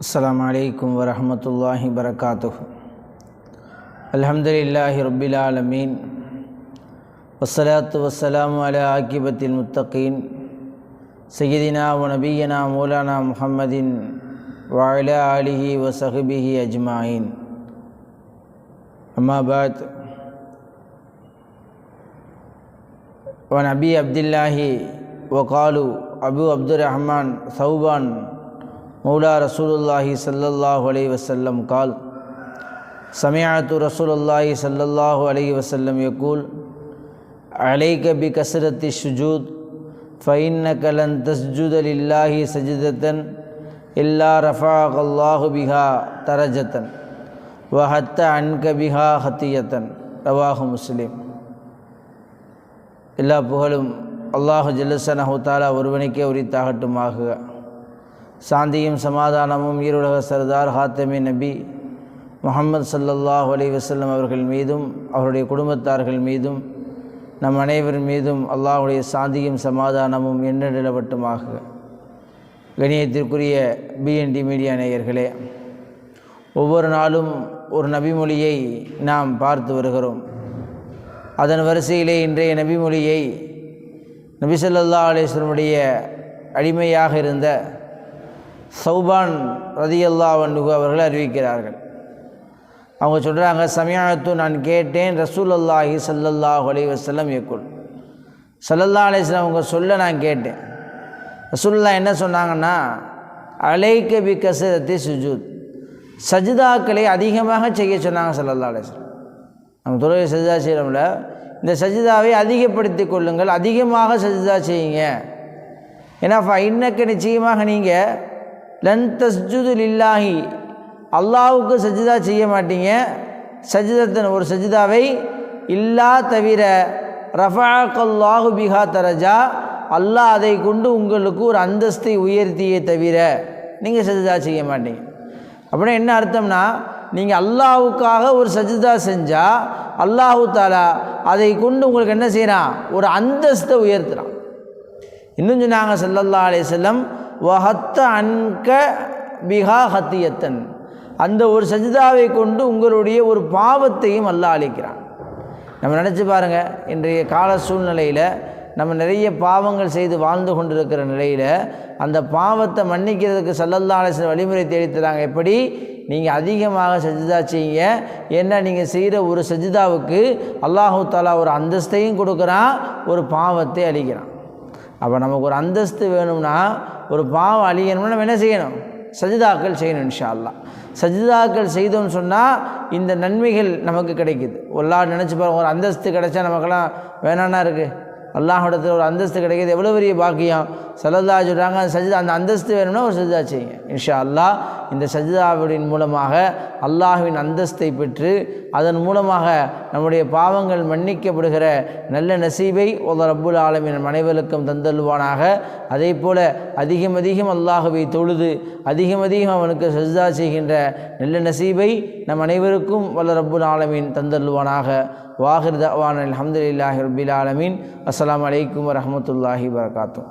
السلام علیکم ورحمۃ اللہ وبرکاتہ۔ الحمد للہ رب العالمین۔ وسلاۃ وسلام عاقبۃ المطقین سیدنا و نبینا مولانا محمد وعلی علیہ وصحبہ اجمعین۔ اما بعد وعن أبي عبد الله وقالوا أبو عبد الرحمن ثوبان مولى رسول الله صلى الله عليه وسلم قال سمعت رسول الله صلى الله عليه وسلم يقول عليك بكثرة السجود فإنك لن تسجد لله سجدة إلا رفعك الله بها درجة وحتى عنك بها خطية رواه مسلم. எல்லா புகழும் அல்லாஹு ஜல்லசனஹு தாலா ஒருவனுக்கே உரித்தாகட்டுமாக. சாந்தியும் சமாதானமும் ஈருலக சர்தார் ஹாத்தமி நபி முகமது சல்லல்லாஹ் அலி வசல்லம் அவர்கள் மீதும் அவருடைய குடும்பத்தார்கள் மீதும் நம் அனைவரின் மீதும் அல்லாஹுடைய சாந்தியும் சமாதானமும் என்ன நிலவட்டுமாக. கணியத்திற்குரிய பிஎன்டி மீடியா நேயர்களே ஒவ்வொரு நாளும் ஒரு நபிமொழியை நாம் பார்த்து வருகிறோம். அதன் வரிசையிலே இன்றைய நபிமொழியை நபிசல்லா அலேஸ்வரனுடைய அடிமையாக இருந்த சௌபான் ரதியல்லா வண்டுகு அவர்கள் அறிவிக்கிறார்கள். அவங்க சொல்கிறாங்க சமயானத்து நான் கேட்டேன் ரசூல் அல்லாஹி சல்லல்லாஹ் அலி வசல்லம் எக்குள் சல்லல்லா அலிஸ்லாம் அவங்க சொல்ல நான் கேட்டேன். ரசூல்லா என்ன சொன்னாங்கன்னா அலைக்க பி கசரத்தி சுஜூத். சஜிதாக்களை அதிகமாக செய்ய சொன்னாங்க சல்லல்லா அலிஸ்லாம் நம்ம தொழில் சஜிதா செய்கிறோம்ல இந்த சஜிதாவை அதிகப்படுத்தி கொள்ளுங்கள். அதிகமாக சஜிதா செய்யுங்க. ஏன்னா இன்னக்கு நிச்சயமாக நீங்கள் லன் தஸ்ஜுது இல்லாஹி அல்லாவுக்கு சஜிதா செய்ய மாட்டீங்க. சஜிதத்தன் ஒரு சஜிதாவை இல்லா தவிர ரஃபாக்கல்லாஹு பிஹா தரஜா. அல்லாஹ் அதை கொண்டு உங்களுக்கு ஒரு அந்தஸ்தை உயர்த்தியே தவிர நீங்கள் சஜிதா செய்ய மாட்டீங்க. அப்படின்னா என்ன அர்த்தம்னா நீங்கள் அல்லாஹுக்காக ஒரு சஜிதா செஞ்சால் அல்லாஹு தாலா அதை கொண்டு உங்களுக்கு என்ன செய்கிறான் ஒரு அந்தஸ்தை உயர்த்துறான் இன்னும் சொன்னாங்க சல்லல்லா அலே செல்லம் வஹத்த அன்க பிஹா ஹத்தியத்தன். அந்த ஒரு சஜிதாவை கொண்டு உங்களுடைய ஒரு பாவத்தையும் அல்லா அழிக்கிறான் நம்ம நினச்சி பாருங்கள் இன்றைய கால சூழ்நிலையில் நம்ம நிறைய பாவங்கள் செய்து வாழ்ந்து கொண்டிருக்கிற நிலையில் அந்த பாவத்தை மன்னிக்கிறதுக்கு சல்லல்லா அலிஸ்ல வழிமுறை தேடித்தராங்க எப்படி? நீங்கள் அதிகமாக சஜிதா செய்யுங்க. ஏன்னா நீங்கள் செய்கிற ஒரு சஜிதாவுக்கு அல்லாஹு தாலா ஒரு அந்தஸ்தையும் கொடுக்குறான் ஒரு பாவத்தை அழிக்கிறான் அப்போ நமக்கு ஒரு அந்தஸ்து வேணும்னா ஒரு பாவம் அழியணும்னா நம்ம என்ன செய்யணும்? சஜிதாக்கள் செய்யணும் இன்ஷா அல்லா சஜிதாக்கள் செய்தோம்னு சொன்னால் இந்த நன்மைகள் நமக்கு கிடைக்குது. எல்லா நினச்சி பாருங்க ஒரு அந்தஸ்து கிடைச்சா நமக்கெல்லாம் வேணான்னா இருக்குது அல்லாஹிடத்தில் ஒரு அந்தஸ்து கிடைக்கிது எவ்வளோ பெரிய பாக்கியம்? சலதா சொல்கிறாங்க அந்த சஜிதா அந்த அந்தஸ்து வேணும்னா ஒரு சஜிதா செய்யுங்க. இன்ஷா அல்லாஹ் இந்த சஜிதாவின் மூலமாக அல்லாஹுவின் அந்தஸ்தை பெற்று அதன் மூலமாக நம்முடைய பாவங்கள் மன்னிக்கப்படுகிற நல்ல நசீபை ஒரு ரப்புல் ஆலமின் அனைவருக்கும் தந்தல்வானாக அதே போல் அதிகம் அதிகம் அல்லாஹுவை தொழுது அதிகம் அதிகம் அவனுக்கு சஜிதா செய்கின்ற நல்ல நசீபை நம் அனைவருக்கும் வல்ல ரப்புல் ஆலமின் தந்தல்வானாக வாஹிர் தவான் அலமதுல்லாஹி ரபில் ஆலமின். அஸ்லாம் வலைக்கம் வரமத்துல்லாஹி வரகாத்தூ